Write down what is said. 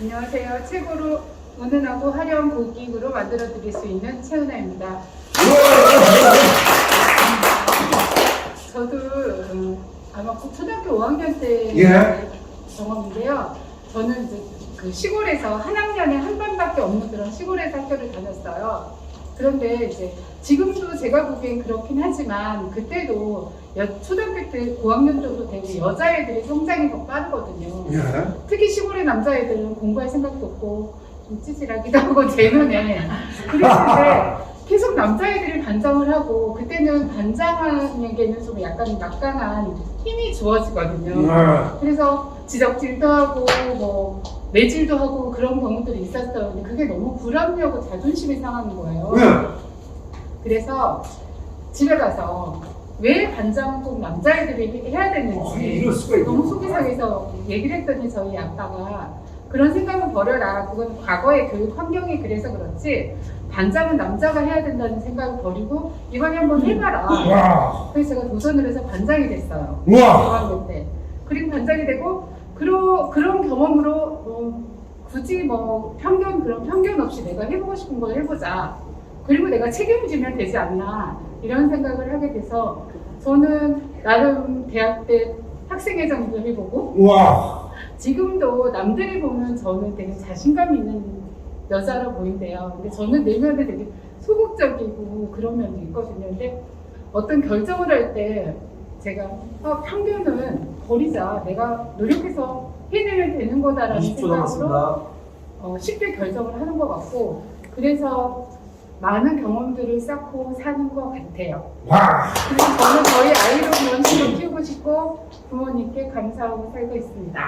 안녕하세요. 최고로 은은하고 화려한 고기으로 만들어 드릴 수 있는 최은아입니다. 저도 음, 아마 초등학교 5학년 때 예. 경험인데요. 저는 이제 그 시골에서 한 학년에 한 반밖에 없는 그런 시골에서 학교를 다녔어요. 그런데 이제 지금도 제가 보기엔 그렇긴 하지만 그때도 여- 초등학교 때 고학년 정도 되고 여자애들이 성장이 더 빠르 거든요. 예. 특히 시골의 남자애들은 공부할 생각도 없고 좀 찌질하기도 하고 제 눈에 그랬는데 계속 남자애들이 반장을 하고 그때는 반장에게는 좀 약간 막강한 힘이 주어지거든요. 예. 그래서 지적질도 하고 뭐 매질도 하고 그런 경우들이 있었어요. 근데 그게 너무 불합리하고 자존심이 상하는 거예요. 예. 그래서 집에 가서 왜 반장은 꼭 남자애들이 해야 어, 되는지 있나? 너무 속이 상해서 얘기를 했더니 저희 아빠가 그런 생각은 버려라. 그건 과거의 교육 환경이 그래서 그렇지. 반장은 남자가 해야 된다는 생각을 버리고 이번에 한번 해봐라. 와. 그래서 제가 도전을 해서 반장이 됐어요. 우와. 때. 그리고 반장이 되고 그러, 그런 경험으로 어, 굳이 뭐 편견 그런 편견 없이 내가 해보고 싶은 걸 해보자. 그리고 내가 책임지면 되지 않나 이런 생각을 하게 돼서 저는 나름 대학 때 학생회장도 해보고 와. 지금도 남들이 보면 저는 되게 자신감 있는 여자로 보인대요. 근데 저는 내면에 되게 소극적이고 그런 면도 있거든요. 근데 어떤 결정을 할 때 제가 아, 편견은 버리자. 내가 노력해서 해내면 되는 거다라는 20초 생각으로. 어, 쉽게 결정을 하는 것 같고 그래서 많은 경험들을 쌓고 사는 것 같아요. 와. 그래서 저는 저희 아이로 그런 식으로 키우고 싶고 부모님께 감사하고 살고 있습니다.